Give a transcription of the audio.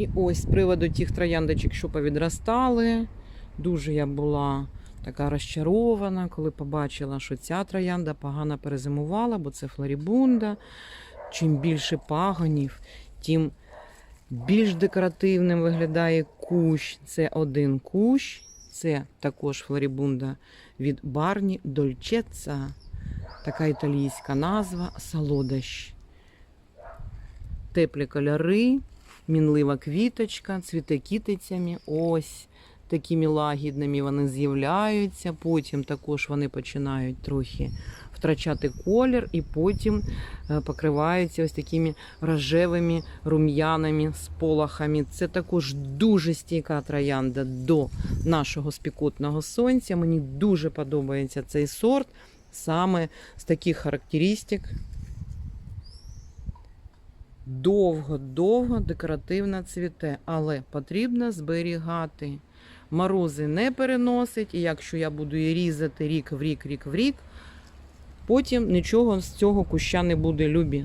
І ось з приводу тих трояндочок, що повідростали. Дуже я була така розчарована, коли побачила, що ця троянда погано перезимувала, бо це флорібунда. Чим більше пагонів, тим більш декоративним виглядає кущ. Це один кущ, це також флорібунда від Барні Дольчеца. Така італійська назва солодощ. Теплі кольори, мінлива квіточка, цвіте кітицями. Ось такими лагідними вони з'являються. Потім також вони починають трохи втрачати колір, і потім е, покриваються ось такими рожевими рум'яними сполохами. Це також дуже стійка троянда до нашого спікотного сонця. Мені дуже подобається цей сорт саме з таких характеристик. Довго-довго декоративно цвіте, але потрібно зберігати. Морози не переносить, і якщо я буду її різати рік в рік, рік в рік, потім нічого з цього куща не буде любі.